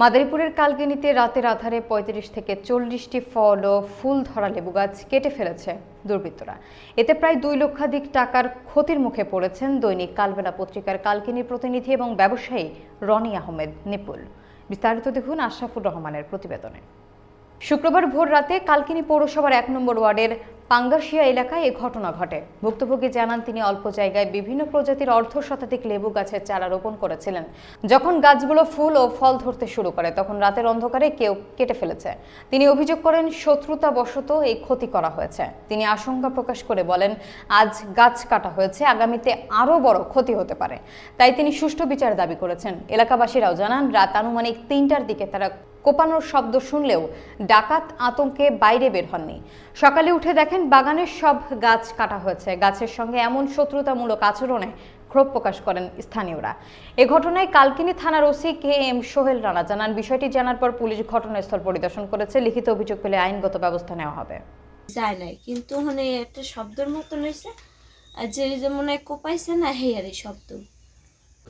মাদারীপুরের কালকিনিতে রাতের আধারে পঁয়ত্রিশ থেকে চল্লিশটি ফল ও ফুল ধরা লেবু গাছ কেটে ফেলেছে দুর্বৃত্তরা। এতে প্রায় দুই লক্ষাধিক টাকার ক্ষতির মুখে পড়েছেন দৈনিক কালবেলা পত্রিকার কালকিনির প্রতিনিধি এবং ব্যবসায়ী রনি আহমেদ নিপুল। বিস্তারিত দেখুন আশরাফুর রহমানের প্রতিবেদনে। শুক্রবার ভোর রাতে কালকিনি পৌরসভার এক নম্বর ওয়ার্ডের পাঙ্গাশিয়া এলাকায় এ ঘটনা ঘটে। ভুক্তভোগী জানান, তিনি অল্প জায়গায় বিভিন্ন প্রজাতির অর্ধ শতাধিক লেবু গাছের চারা রোপণ করেছিলেন। যখন গাছগুলো ফুল ও ফল ধরতে শুরু করে, তখন রাতের অন্ধকারে কেউ কেটে ফেলেছে। তিনি অভিযোগ করেন, শত্রুতাবশত এই ক্ষতি করা হয়েছে। তিনি আশঙ্কা প্রকাশ করে বলেন, আজ গাছ কাটা হয়েছে, আগামীতে আরও বড় ক্ষতি হতে পারে। তাই তিনি সুষ্ঠু বিচার দাবি করেছেন। এলাকাবাসীরাও জানান, রাত আনুমানিক তিনটার দিকে তারা কোপানোর শব্দ শুনলেও ডাকাত আতঙ্কে বাইরে বের হননি। সকালে উঠে দেখেন বাগানের সব গাছ কাটা হয়েছে। গাছের সঙ্গে এমন শত্রুতামূলক আচরণে ক্ষোভ প্রকাশ করেন স্থানীয়রা। এ ঘটনায় কালকিনি থানার OC K M Sohel Rana জানান। বিষয়টি জানার পর পুলিশ ঘটনাস্থল পরিদর্শন করেছে। লিখিত অভিযোগ পেলে আইনগত ব্যবস্থা নেওয়া হবে। যায় নাই। কিন্তু মানে একটা শব্দের মতন হয়েছে। আর যে যে মনে হয় কোপাইছে না হেয়ারি শব্দ।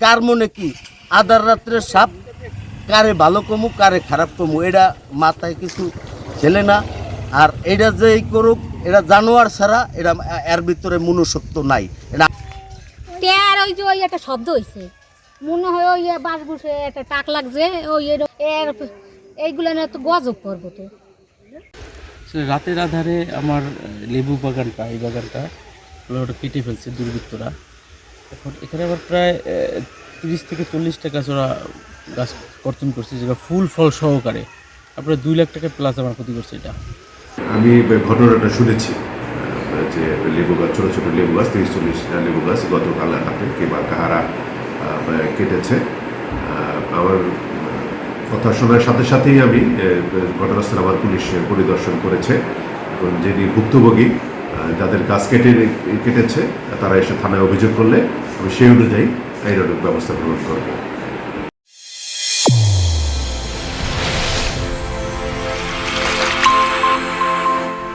কার মনে কি? আধার রাত্রে সাপ? কারে ভালো কমু কারে খারাপ কমু এটা মাথায় কিছু ছেলে না। আর এটা যে এই করুক এটা জানোয়ার ছাড়া এটা এর ভিতরে মনুষ্যত্ব নাই। এটা টের ওই যে ওই একটা শব্দ হয়েছে মনে হয় ওই বাস বসে একটা টাক লাগছে ওই এর- এর এইগুলো না তো গজব করব তো। রাতের আধারে আমার লেবু বাগানটা এই বাগানটা ওটা কেটে ফেলছে দুর্বৃত্তরা। এখন এখানে আবার প্রায় তিরিশ থেকে চল্লিশটা গাছ ওরা গাছ কর্তন করছে, যেটা ফুল ফল সহকারে। আপনার দুই লাখ টাকা প্লাস আমার ক্ষতি করছে এটা। আমি ঘটনাটা শুনেছি যে লেবু গাছ, ছোটো ছোটো লেবু গাছ, তিরিশ চল্লিশটা লেবু গাছ গতকাল রাতে কিংবা কাহারা কেটেছে। আমার কথা শোনার সাথে সাথেই আমি ঘটনাস্থলে আমার পুলিশ পরিদর্শন করেছে। এবং যিনি ভুক্তভোগী যাদের গাছ কেটে কেটেছে, তারা এসে থানায় অভিযোগ করলে আমি সেই অনুযায়ী আইনানুগ ব্যবস্থা গ্রহণ করব।